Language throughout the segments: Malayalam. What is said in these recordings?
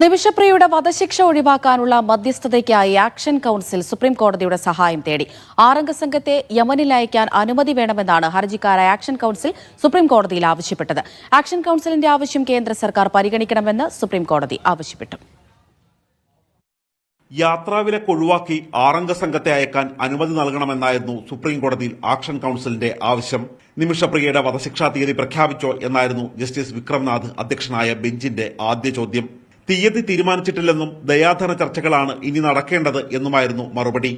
നിമിഷപ്രിയയുടെ വധശിക്ഷ ഒഴിവാക്കാനുള്ള മധ്യസ്ഥതയ്ക്കായി ആക്ഷൻ കൌൺസിൽ സുപ്രീം കോടതിയുടെ സഹായം തേടി. ആറംഗ സംഘത്തെ യമനിൽ അയക്കാൻ അനുമതി വേണമെന്നാണ് ഹർജിക്കാരായ ആക്ഷൻ കൌൺസിൽ സുപ്രീം കോടതിയിൽ ആവശ്യപ്പെട്ടത്. ആക്ഷൻ കൌൺസിലിന്റെ ആവശ്യം കേന്ദ്ര സർക്കാർ പരിഗണിക്കണമെന്ന് സുപ്രീം കോടതി ആവശ്യപ്പെട്ടു. യാത്രാവിലക്ക് ഒഴിവാക്കി ആറംഗ സംഘത്തെ അയക്കാൻ അനുമതി നൽകണമെന്നായിരുന്നു സുപ്രീം കോടതിയിൽ ആക്ഷൻ കൌൺസിലിന്റെ ആവശ്യം. നിമിഷപ്രിയയുടെ വധശിക്ഷാ തീയതി പ്രഖ്യാപിച്ചോ എന്നായിരുന്നു ജസ്റ്റിസ് വിക്രംനാഥ് അധ്യക്ഷനായ ബെഞ്ചിന്റെ ആദ്യ ചോദ്യം. തീയതി തീരുമാനിച്ചിട്ടില്ലെന്നും ദയാധന ചർച്ചകളാണ് ഇനി നടക്കേണ്ടത് എന്നുമായിരുന്നു മറുപടി.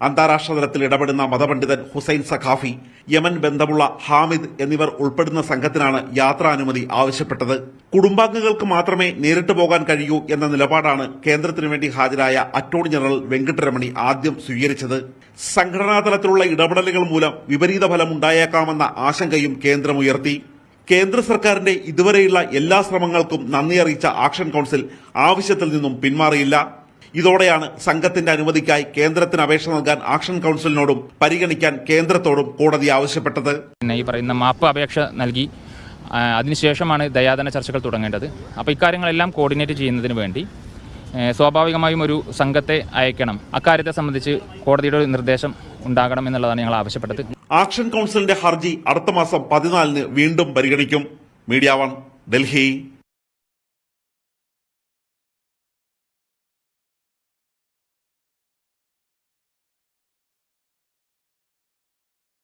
അന്താരാഷ്ട്ര തലത്തിൽ ഇടപെടുന്ന മതപണ്ഡിതൻ ഹുസൈൻ സഖാഫി യമൻ ബന്ധമുള്ള ഹാമിദ് എന്നിവർ ഉൾപ്പെടുന്ന സംഘത്തിനാണ് യാത്രാനുമതി ആവശ്യപ്പെട്ടത്. കുടുംബാംഗങ്ങൾക്ക് മാത്രമേ നേരിട്ട് പോകാൻ കഴിയൂ എന്ന നിലപാടാണ് കേന്ദ്രത്തിനു വേണ്ടി ഹാജരായ അറ്റോർണി ജനറൽ വെങ്കട്ടരമണി ആദ്യം സ്വീകരിച്ചത്. സംഘടനാ തലത്തിലുള്ള ഇടപെടലുകൾ മൂലം വിപരീത ഫലം ഉണ്ടായേക്കാമെന്ന ആശങ്കയും കേന്ദ്രമുയർത്തി കേന്ദ്ര സർക്കാരിന്റെ ഇതുവരെയുള്ള എല്ലാ ശ്രമങ്ങൾക്കും നന്ദി അറിയിച്ച ആക്ഷൻ കൌൺസിൽ ആവശ്യത്തിൽ നിന്നും പിന്മാറിയില്ല. ഇതോടെയാണ് സംഘത്തിന്റെ അനുമതിക്കായി കേന്ദ്രത്തിന് അപേക്ഷ നൽകാൻ ആക്ഷൻ കൌൺസിലിനോടും പരിഗണിക്കാൻ കേന്ദ്രത്തോടും കോടതി ആവശ്യപ്പെട്ടത്. ഈ പറയുന്ന മാപ്പ് അപേക്ഷ നൽകി. അതിനുശേഷമാണ് ദയാദന ചർച്ചകൾ തുടങ്ങേണ്ടത്. അപ്പോൾ ഇക്കാര്യങ്ങളെല്ലാം കോർഡിനേറ്റ് ചെയ്യുന്നതിന് വേണ്ടി സ്വാഭാവികമായും ഒരു സംഘത്തെ അയക്കണം. അക്കാര്യത്തെ സംബന്ധിച്ച് കോടതിയുടെ ഒരു നിർദ്ദേശം ഉണ്ടാകണം എന്നുള്ളതാണ് ഞങ്ങൾ ആവശ്യപ്പെട്ടത്. ആക്ഷൻ കൗൺസിലിന്റെ ഹർജി അടുത്ത മാസം പതിനാലിന് വീണ്ടും പരിഗണിക്കും. Media One Delhi.